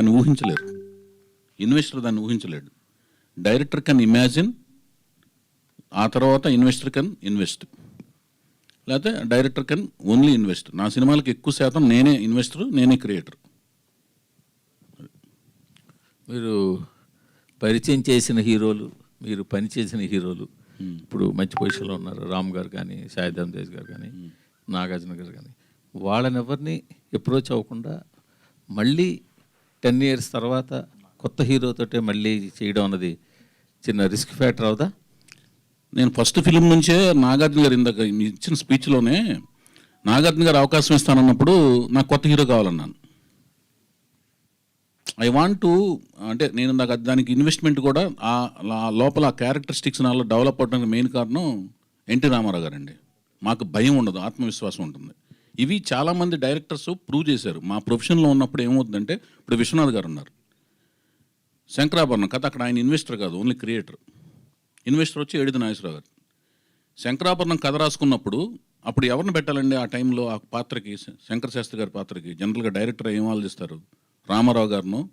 దాన్ని ఊహించలేరు. ఇన్వెస్టర్ దాన్ని ఊహించలేడు. Director can imagine ఆ తర్వాత ఇన్వెస్టర్ కెన్ ఇన్వెస్ట్. లేకపోతే డైరెక్టర్ కెన్ ఓన్లీ ఇన్వెస్ట్. నా సినిమాలకు ఎక్కువ శాతం నేనే ఇన్వెస్టర్ నేనే క్రియేటర్. మీరు పరిచయం చేసిన హీరోలు మీరు పనిచేసిన హీరోలు ఇప్పుడు మంచి పొజిషన్లో ఉన్నారు రామ్ గారు కానీ సాయిధమ్ తేజ్ గారు కానీ నాగార్జున గారు కానీ వాళ్ళని ఎవరిని అప్రోచ్ అవ్వకుండా మళ్ళీ టెన్ ఇయర్స్ తర్వాత కొత్త హీరోతోటే మళ్ళీ చేయడం అన్నది చిన్న రిస్క్ ఫ్యాక్టర్ అవుదా? నేను ఫస్ట్ ఫిలిం నుంచే నాగార్జున గారు ఇందాక ఇచ్చిన స్పీచ్లోనే నాగార్జున గారు అవకాశం ఇస్తానన్నప్పుడు నాకు కొత్త హీరో కావాలన్నాను. ఐ వాంట్ టు అంటే నేను నాకు దానికి ఇన్వెస్ట్మెంట్ కూడా ఆ లోపల ఆ క్యారెక్టరిస్టిక్స్ నాలో డెవలప్ అవడానికి మెయిన్ కారణం ఎన్టీ రామారావు గారండి. మాకు భయం ఉండదు ఆత్మవిశ్వాసం ఉంటుంది. ఇవి చాలామంది డైరెక్టర్స్ ప్రూవ్ చేశారు. మా ప్రొఫెషన్లో ఉన్నప్పుడు ఏమవుతుందంటే ఇప్పుడు విశ్వనాథ్ గారు ఉన్నారు. శంకరాభరణం కథ అక్కడ ఆయన ఇన్వెస్టర్ కాదు ఓన్లీ క్రియేటర్. ఇన్వెస్టర్ వచ్చి ఏడిది నాగేశ్వరరావు గారు. శంకరాభరణం కథ రాసుకున్నప్పుడు అప్పుడు ఎవరిని పెట్టాలండి ఆ టైంలో ఆ పాత్రకి? శంకర శాస్త్రి గారి పాత్రకి జనరల్గా డైరెక్టర్ ఏం ఆలోచిస్తారు? రామారావు గారిను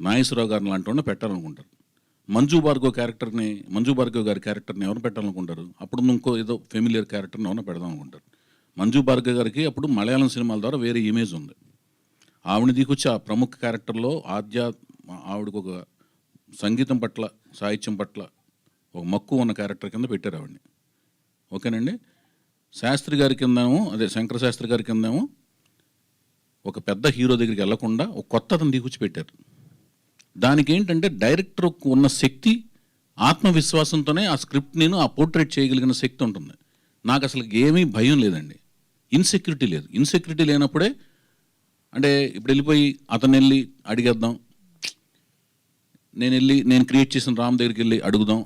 నాగేశ్వరరావు గారిని లాంటి పెట్టాలనుకుంటారు. మంజు భార్గవ్ క్యారెక్టర్ని మంజు భార్గవ్ గారి క్యారెక్టర్ని ఎవరు పెట్టాలనుకుంటారు? అప్పుడు ఇంకో ఏదో ఫెమిలియర్ క్యారెక్టర్ని ఎవరైనా పెడదాం అనుకుంటారు మంజు భార్గ గారికి అప్పుడు మలయాళం సినిమాల ద్వారా వేరే ఇమేజ్ ఉంది. ఆవిడ దిగొచ్చి ఆ ప్రముఖ క్యారెక్టర్లో ఆద్యా ఆవిడకు ఒక సంగీతం పట్ల సాహిత్యం పట్ల ఒక మక్కువ ఉన్న క్యారెక్టర్ కింద పెట్టారు ఆవిడని. ఓకేనండి? శాస్త్రి గారి కిందేమో అదే శంకర శాస్త్రి గారి కిందేమో ఒక పెద్ద హీరో దగ్గరికి వెళ్ళకుండా ఒక కొత్త అతను దిగుచ్చి పెట్టారు. దానికి ఏంటంటే డైరెక్టర్ ఉన్న శక్తి ఆత్మవిశ్వాసంతోనే ఆ స్క్రిప్ట్ నేను ఆ పోర్ట్రేట్ చేయగలిగిన శక్తి ఉంటుంది. నాకు అసలు ఏమీ భయం లేదండి. ఇన్సెక్యూరిటీ లేదు. ఇన్సెక్యూరిటీ లేనప్పుడే అంటే ఇప్పుడు వెళ్ళిపోయి అతను వెళ్ళి అడిగేద్దాం. నేను వెళ్ళి నేను క్రియేట్ చేసిన రామ్ దగ్గరికి వెళ్ళి అడుగుదాం.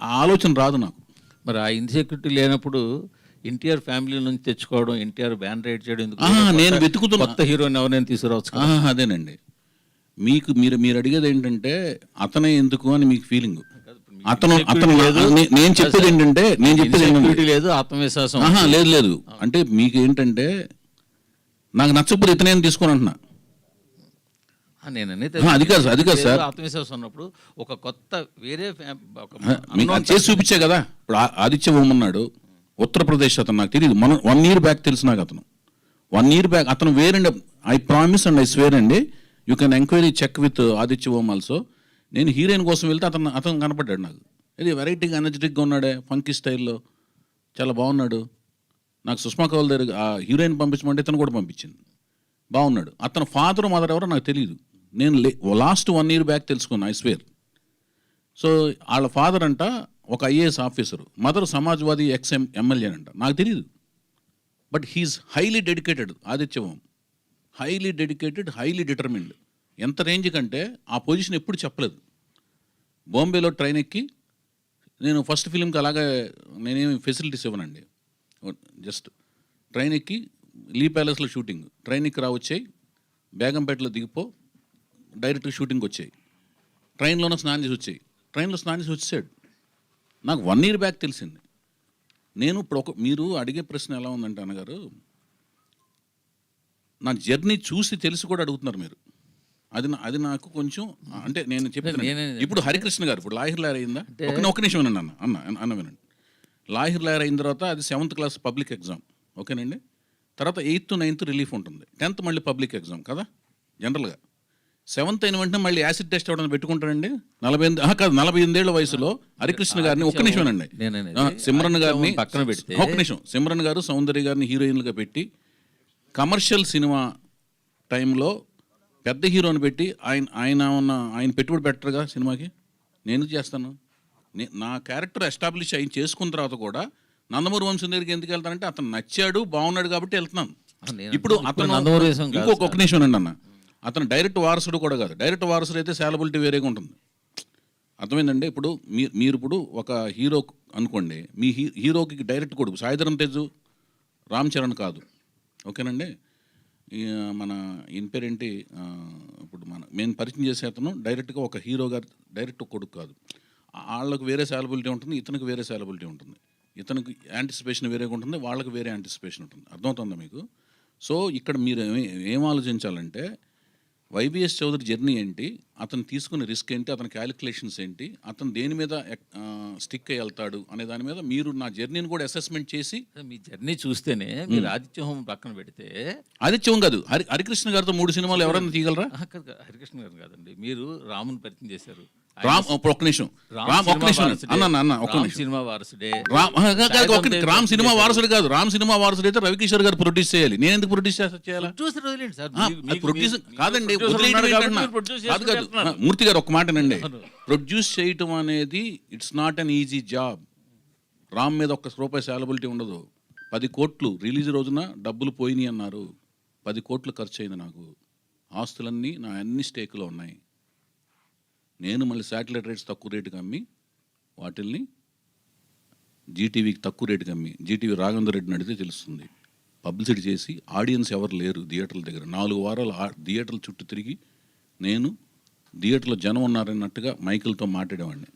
ఆలోచన రాదు నాకు. మరి ఆ ఇన్సెక్యూరిటీ లేనప్పుడు ఎన్టీఆర్ ఫ్యామిలీ నుంచి తెచ్చుకోవడం ఎన్టీఆర్ బ్యాన్ రైడ్ చేయడం నేను వెతుకుతున్నా. కొత్త హీరోని ఎవరైనా తీసుకురావచ్చు అదేనండి. మీకు మీరు మీరు అడిగేది ఏంటంటే అతనే ఎందుకు అని మీకు ఫీలింగ్ అతను అతను నేను చెప్పేది ఏంటంటే నేను చెప్పేది ఏంటంటే లేదు ఆత్మవిశ్వాసం ఆహా, లేదు లేదు. అంటే మీకు ఏంటంటే నాకు నచ్చకపోతే ఇతనే తీసుకొని అంటున్నా. ఆ, నేను అనేది ఆ, అది కాదు సార్, అది కాదు సార్. ఆత్మవిశ్వాసం ఉన్నప్పుడు ఒక కొత్త వేరే చేసి చూపించే కదా. ఇప్పుడు ఆదిత్య ఉన్నాడు ఉత్తరప్రదేశ్ అతను నాకు తెలియదు మన వన్ ఇయర్ బ్యాక్ తెలుసు నాకు అతను. వన్ ఇయర్ బ్యాక్ అతను వేరండి. I promise and I swear అండి you can enquiry check with Aditya Om also నేను హీరోయిన్ కోసం వెళ్తే అతను అతను కనపడ్డాడు నాకు. ఇది వెరైటీగా ఎనర్జెటిక్గా ఉన్నాడే ఫంకీ స్టైల్లో చాలా బాగున్నాడు. నాకు సుష్మా కౌల్ దగ్గర ఆ హీరోయిన్ పంపించమంటే ఇతను కూడా పంపించింది. బాగున్నాడు. అతను ఫాదర్ మదర్ ఎవరో నాకు తెలియదు నేను లాస్ట్ వన్ ఇయర్ బ్యాక్ తెలుసుకున్నా ఐ స్వేర్ సో వాళ్ళ ఫాదర్ అంట ఒక IAS officer mother Samajwadi ex M MLA అంట. నాకు తెలియదు but he is highly dedicated ఆదిత్యవం highly dedicated highly determined ఎంత రేంజ్ కంటే ఆ పొజిషన్ ఎప్పుడు చెప్పలేదు. బాంబేలో ట్రైన్ ఎక్కి నేను ఫస్ట్ ఫిలింకి అలాగే నేనేమి ఫెసిలిటీస్ ఇవ్వనండి. జస్ట్ ట్రైన్ ఎక్కి లీ ప్యాలెస్లో షూటింగ్. ట్రైన్ ఎక్కి రావచ్చాయి బేగంపేటలో దిగిపో డైరెక్ట్ షూటింగ్ వచ్చాయి. ట్రైన్లోనే స్నానం చేసి వచ్చాయి. ట్రైన్లో స్నానం చేసి వచ్చేసాడు నాకు వన్ ఇయర్ బ్యాక్ తెలిసింది. నేను ఇప్పుడు ఒక మీరు అడిగే ప్రశ్న ఎలా ఉందంటే అన్నగారు నా జర్నీ చూసి తెలిసి కూడా అడుగుతున్నారు మీరు. అది నా- అది నాకు కొంచెం అంటే నేను చెప్తాను నేనే- ఇప్పుడు హరికృష్ణ గారు ఇప్పుడు లాహిర్ లాయర్ అయిందా? ఒక ఒక నిమిషం వినండి అన్న అన్న అన్న వినండి. లాహిర్ లాయర్ అయిన తర్వాత అది సెవెంత్ క్లాస్ పబ్లిక్ ఎగ్జామ్ ఓకేనండి? తర్వాత ఎయిత్ నైన్త్ రిలీఫ్ ఉంటుంది. టెన్త్ మళ్ళీ పబ్లిక్ ఎగ్జామ్ కదా? జనరల్గా. సెవెంత్ అయిన వెంటనే మళ్ళీ యాసిడ్ టెస్ట్ అవడం పెట్టుకుంటారండి నలభై ఎనిమిది ఆహా, కాదు నలభై ఎనిమిదేళ్ళ వయసులో హరికృష్ణ గారిని ఒక్క నిమిషం అండి నేననేది సిమ్రన్ గారిని పక్కన పెడితే ఒక్క నిమిషం. సిమ్రన్ గారు సౌందర్య గారిని హీరోయిన్లుగా పెట్టి కమర్షియల్ సినిమా టైంలో పెద్ద హీరోని పెట్టి ఆయన ఆయన ఉన్న ఆయన పెట్టుబడి పెట్టరుగా సినిమాకి? నేను చేస్తాను? నే- నా క్యారెక్టర్ ఎస్టాబ్లిష్ ఆయన చేసుకున్న తర్వాత కూడా నందమూరి వంశం దగ్గరికి ఎందుకు వెళ్తానంటే అతను నచ్చాడు బాగున్నాడు కాబట్టి వెళ్తున్నాను. ఇప్పుడు అతను ఇంకొక ఒక నిమిషం అండి అన్న. అతను డైరెక్ట్ వారసుడు కూడా కాదు. డైరెక్ట్ వారసుడు అయితే శాలబిలిటీ వేరేగా ఉంటుంది. అర్థమైందండి? ఇప్పుడు మీరు మీరు ఇప్పుడు ఒక హీరో అనుకోండి మీ హీ హీరోకి డైరెక్ట్ కొడుకు సాయిధరం తేజు రామ్ చరణ్ కాదు. ఓకేనండి? మన ఇన్పేరేంటి ఇప్పుడు మన మేము పరిచయం చేసే అతను డైరెక్ట్గా ఒక హీరో గారు డైరెక్ట్ కొడుకు కాదు. వాళ్ళకు వేరే సాలబిలిటీ ఉంటుంది ఇతనికి వేరే సాలబిలిటీ ఉంటుంది. ఇతనికి యాంటిసిపేషన్ వేరేగా ఉంటుంది వాళ్ళకి వేరే యాంటిసిపేషన్ ఉంటుంది. అర్థమవుతుందా మీకు? సో ఇక్కడ మీరు ఏం ఆలోచించాలంటే వైబిఎస్ చౌదరి జర్నీ ఏంటి? అతను తీసుకున్న రిస్క్ ఏంటి? అతని క్యాలిక్యులేషన్స్ ఏంటి? అతను దేని మీద స్టిక్ అయి వెళ్తాడు అనే దాని మీద మీరు నా జర్నీని కూడా అసెస్మెంట్ చేసి మీ జర్నీ చూస్తేనే మీరు ఆదిత్య హోమం పక్కన పెడితే ఆదిత్యం కాదు. హరి హరికృష్ణ గారితో మూడు సినిమాలు ఎవరైనా తీయగలరా? హరికృష్ణ గారు కాదండి. మీరు రాముని పరిచయం చేశారు. రామ్ నిమిషం. రామ్ వారసుడే. అన్న అన్న, నిమిషం. సినిమా వారసుడే. రామ్ రామ్ సినిమా. వారసుడు కాదు. రామ్ సినిమా వారసుడు అయితే రవికిషోర్ గారు ప్రొడ్యూస్ చేయాలి. నేను ఎందుకు ప్రొడ్యూస్ చేయాలా? ప్రొడ్యూస్ కాదండి కాదు. మూర్తి గారు ఒక మాటనండి ప్రొడ్యూస్ చేయటం అనేది it's not an easy job Ram మీద ఒక్క రూపాయి సాలబిలిటీ ఉండదు. పది కోట్లు రిలీజ్ రోజున డబ్బులు పోయినాయి అన్నారు. పది కోట్లు ఖర్చు అయింది నాకు. ఆస్తులన్నీ నా అన్ని స్టేకులో ఉన్నాయి. నేను మళ్ళీ శాటిలైట్ రేట్స్ తక్కువ రేటుకి అమ్మి వాటిల్ని జీటీవీకి తక్కువ రేటుకి అమ్మి జీటీవీ రాఘవేంద్ర రెడ్డిని అడిగితే తెలుస్తుంది. పబ్లిసిటీ చేసి ఆడియన్స్ ఎవరు లేరు థియేటర్ల దగ్గర. నాలుగు వారాలు థియేటర్ల చుట్టూ తిరిగి నేను థియేటర్లో జనం ఉన్నారన్నట్టుగా మైకులతో మాట్లాడేవాడిని.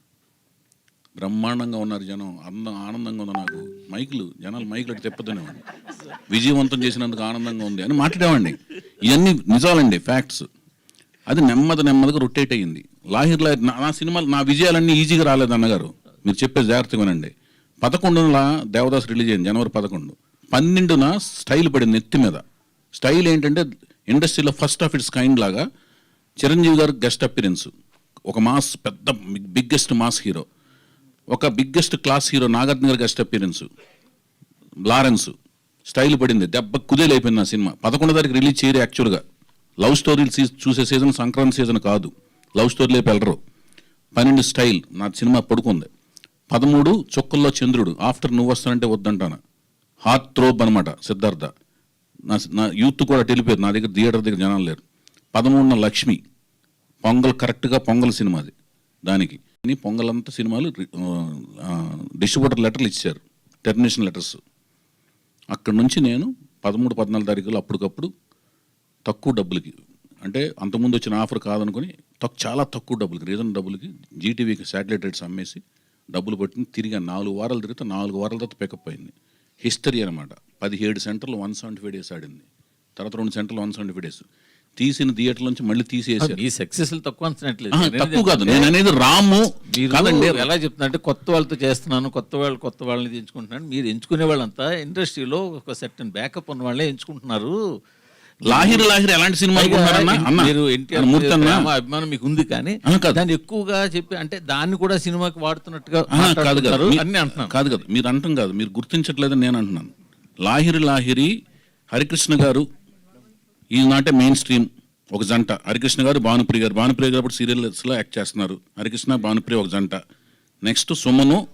బ్రహ్మాండంగా ఉన్నారు జనం అందం ఆనందంగా ఉంది నాకు. మైకులు జనాలు మైకులు అటు తెప్పదనేవాడిని. విజయవంతం చేసినందుకు ఆనందంగా ఉంది అని మాట్లాడేవాడిని. ఇవన్నీ నిజాలండి ఫ్యాక్ట్స్ అది నెమ్మది నెమ్మదిగా రొటేట్ అయ్యింది. లాహిర్ లాహిర్ నా సినిమాలు నా విజయాలన్నీ ఈజీగా రాలేదు అన్నగారు. మీరు చెప్పే జాగ్రత్తగా వినండి. పదకొండున దేవదాస్ రిలీజ్ అయింది జనవరి పదకొండు. పన్నెండున స్టైల్ పడింది నెత్తి మీద. స్టైల్ ఏంటంటే ఇండస్ట్రీలో ఫస్ట్ ఆఫ్ ఇట్స్ కైండ్ లాగా చిరంజీవి గారు గెస్ట్ అపిరెన్స్. ఒక మాస్ పెద్ద బిగ్గెస్ట్ మాస్ హీరో. ఒక బిగ్గెస్ట్ క్లాస్ హీరో నాగార్జున గారి గెస్ట్ అపిరెన్స్. లారెన్స్. స్టైల్ పడింది దెబ్బ కుదేలైపోయింది ఆ సినిమా. పదకొండో తారీఖు రిలీజ్ చేయరు యాక్చువల్గా. లవ్ స్టోరీలు చూసే సీజన్ సంక్రాంతి సీజన్ కాదు. లవ్ స్టోరీలే వెళ్ళరు. పన్నెండు స్టైల్ నా సినిమా పడుకుంది. పదమూడు చుక్కల్లో చంద్రుడు. ఆఫ్టర్ నువ్వు వస్తానంటే వద్దంటాను? హార్ట్ త్రోబ్ అనమాట సిద్ధార్థ. నా నా యూత్ కూడా వెళ్ళిపోయారు నా దగ్గర థియేటర్ దగ్గర జనాలు లేరు. పదమూడున లక్ష్మి. పొంగల్ కరెక్ట్గా పొంగల్ సినిమా అది దానికి. పొంగల్ అంతా సినిమాలు డిస్ట్రిబ్యూటర్ లెటర్లు ఇచ్చారు. Termination letters. అక్కడ నుంచి నేను పదమూడు పద్నాలుగు తారీఖులు అప్పటికప్పుడు తక్కువ డబ్బులకి అంటే అంతకుముందు వచ్చిన ఆఫర్ కాదనుకొని తక్కు చాలా తక్కువ డబ్బులకి రీజన్ డబ్బులకి జీటీవీకి శాటిలైట్ రేట్స్ అమ్మేసి డబ్బులు పట్టుకుని తిరిగి నాలుగు వారాలు తిరిగితే నాలుగు వారాల తర్వాత పికప్ అయింది. హిస్టరీ అనమాట పదిహేడు సెంటర్లు వన్ సెవెంటీ ఫైవ్ డేస్ ఆడింది. తర్వాత రెండు సెంటర్లు వన్ సెవెంటీ ఫైవ్ డేస్ తీసిన థియేటర్ నుంచి మళ్ళీ తీసేసారు. మీ సక్సెస్ తక్కువ అంచనట్లేదు తక్కువ కాదు. నేను అనేది రాము కాదండి. ఎలా చెప్తున్నా అంటే కొత్త వాళ్ళతో చేస్తున్నాను కొత్త వాళ్ళు కొత్త వాళ్ళని ఎంచుకుంటున్నాను. మీరు ఎంచుకునే వాళ్ళంతా ఇండస్ట్రీలో ఒక సెర్టన్ బ్యాకప్ ఉన్న వాళ్ళే ఎంచుకుంటున్నారు. లాహిరి లాహిరి ఎలాంటి సినిమా మీరు ఎన్టీఆర్ మూర్తి అభిమానం మీకు ఉంది కానీ. దాన్ని ఎక్కువగా చెప్పి అంటే దాన్ని కూడా సినిమాకి వాడుతున్నట్టుగా కాదు కాదు. అన్ని అంటున్నాను. కాదు కాదు. మీరు అంటాం కాదు. మీరు గుర్తించట్లేదని నేను అంటున్నాను. లాహిరి లాహిరి హరికృష్ణ గారు ఈనాటే మెయిన్ స్ట్రీమ్ ఒక జంట. హరికృష్ణ గారు భానుప్రియ గారు. భానుప్రియ గారు ఇప్పుడు సీరియల్స్లో యాక్ట్ చేస్తున్నారు. హరికృష్ణ భానుప్రియ ఒక జంట. నెక్స్ట్ సుమను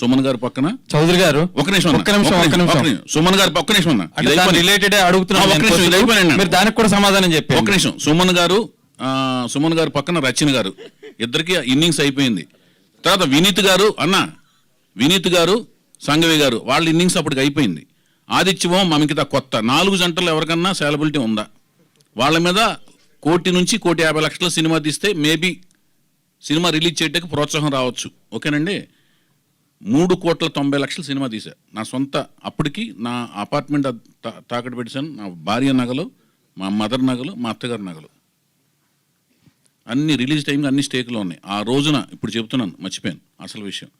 సుమన్ గారి పక్కన? చౌదరి గారు. ఒక నిమిషం. ఒక్క నిమిషం ఒక్క నిమిషం. సుమన్ గారు ఒక్క నిమిషం అన్న. రిలేటెడ్ అడుగుతున్నాను నిమిషం. మీరు దానికి కూడా సమాధానం చెప్పండి ఒక్క నిమిషం. సుమన్ గారు సుమన్ గారు పక్కన రచన గారు. ఇద్దరికి ఇన్నింగ్స్ అయిపోయింది. తర్వాత వినీత్ గారు అన్న వినీత్ గారు సంగవి గారు వాళ్ళ ఇన్నింగ్స్ అప్పటికి అయిపోయింది. ఆదిత్యమో మమికిత కొత్త. నాలుగు జంటలు ఎవరికన్నా సేలబిలిటీ ఉందా? వాళ్ళ మీద కోటి నుంచి కోటి యాభై లక్షల సినిమా తీస్తే మేబీ సినిమా రిలీజ్ చేయడానికి ప్రోత్సాహం రావచ్చు. ఓకేనండి? మూడు కోట్ల తొంభై లక్షల సినిమా తీసా నా సొంత అప్పటికి నా అపార్ట్మెంట్ తాకట్టు పెట్టాను నా భార్య నగలు మా మదర్ నగలు మా అత్తగారి నగలు. అన్ని రిలీజ్ టైంకి అన్ని స్టేక్లో ఉన్నాయి. ఆ రోజున ఇప్పుడు చెప్తున్నాను మర్చిపోయాను అసలు విషయం.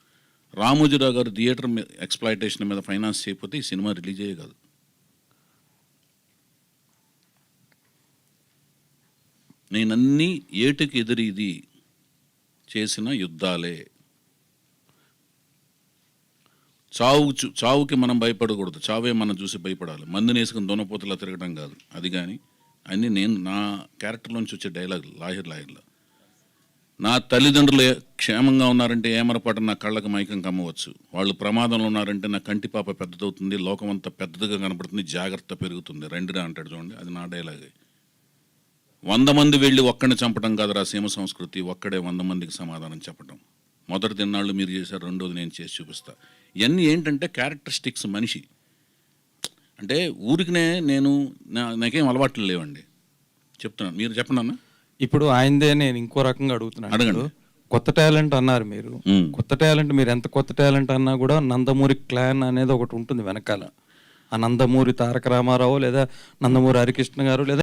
రామోజీరావు గారు థియేటర్ మీద ఎక్స్ప్లాయిటేషన్ మీద ఫైనాన్స్ చేయకపోతే ఈ సినిమా రిలీజ్ అయ్యే కాదు. నేనన్నీ ఏటుకి ఎదురీది చేసిన యుద్ధాలే. చావు చావుకి మనం భయపడకూడదు. చావే మనం చూసి భయపడాలి. మందుని వేసుకుని దొనపోతలా తిరగడం కాదు. అది కానీ అన్నీ నేను నా క్యారెక్టర్లోంచి వచ్చే డైలాగ్ లాహిర్ లాహిర్లో. నా తల్లిదండ్రులు క్షేమంగా ఉన్నారంటే ఏమరపాటు నా కళ్ళకు మైకం కమ్మవచ్చు. వాళ్ళు ప్రమాదంలో ఉన్నారంటే నా కంటి పాప పెద్దదవుతుంది లోకం అంతా పెద్దదిగా కనపడుతుంది జాగ్రత్త పెరుగుతుంది. రండిరా అంటాడు చూడండి అది నా డైలాగే వంద మంది వెళ్ళి ఒక్కడిని చంపడం కాదురా సీమ సంస్కృతి ఒక్కడే వంద మందికి సమాధానం చెప్పడం మొదటి తిన్నాళ్ళు మీరు చేశారు రెండోది నేను చేసి చూపిస్తా. ఇవన్నీ ఏంటంటే క్యారెక్టరిస్టిక్స్ మనిషి. అంటే ఊరికినే నేను నాకేం అలవాట్లు లేవండి. చెప్తున్నాను. మీరు చెప్పండి అన్న. ఇప్పుడు ఆయనదే నేను ఇంకో రకంగా అడుగుతున్నాను. అడగండి. కొత్త టాలెంట్ అన్నారు మీరు. కొత్త టాలెంట్ మీరు ఎంత కొత్త టాలెంట్ అన్నా కూడా నందమూరి క్లాన్ అనేది ఒకటి ఉంటుంది వెనకాల. ఆ నందమూరి తారక రామారావు లేదా నందమూరి హరికృష్ణ గారు లేదా